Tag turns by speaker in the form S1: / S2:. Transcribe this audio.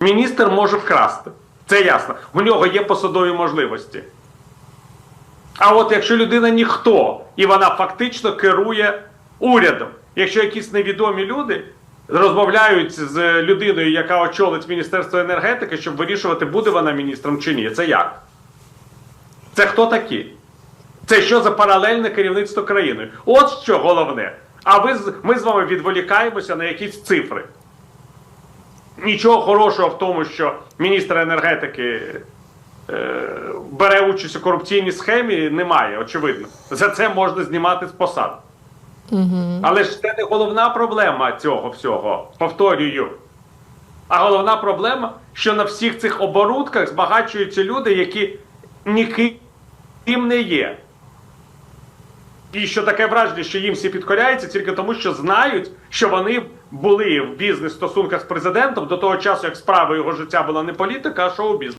S1: Міністр може вкрасти. Це ясно. У нього є посадові можливості. А от якщо людина ніхто, і вона фактично керує урядом, якщо якісь невідомі люди розмовляють з людиною, яка очолить Міністерство енергетики, щоб вирішувати, буде вона міністром чи ні, це як? Це хто такі? Це що за паралельне керівництво країною? От що головне. А ви ми з вами відволікаємося на якісь цифри. Нічого хорошого в тому, що міністр енергетики е, бере участь у корупційній схемі, немає, очевидно. За це можна знімати з посад. Але ж це не головна проблема цього всього. Повторюю. А головна проблема, що на всіх цих оборудках збагачуються люди, які ніким не є. І що таке враження, що їм всі підкоряються тільки тому, що знають, що вони були в бізнес-стосунках з президентом до того часу, як справа його життя була не політика, а шоу-бізнес.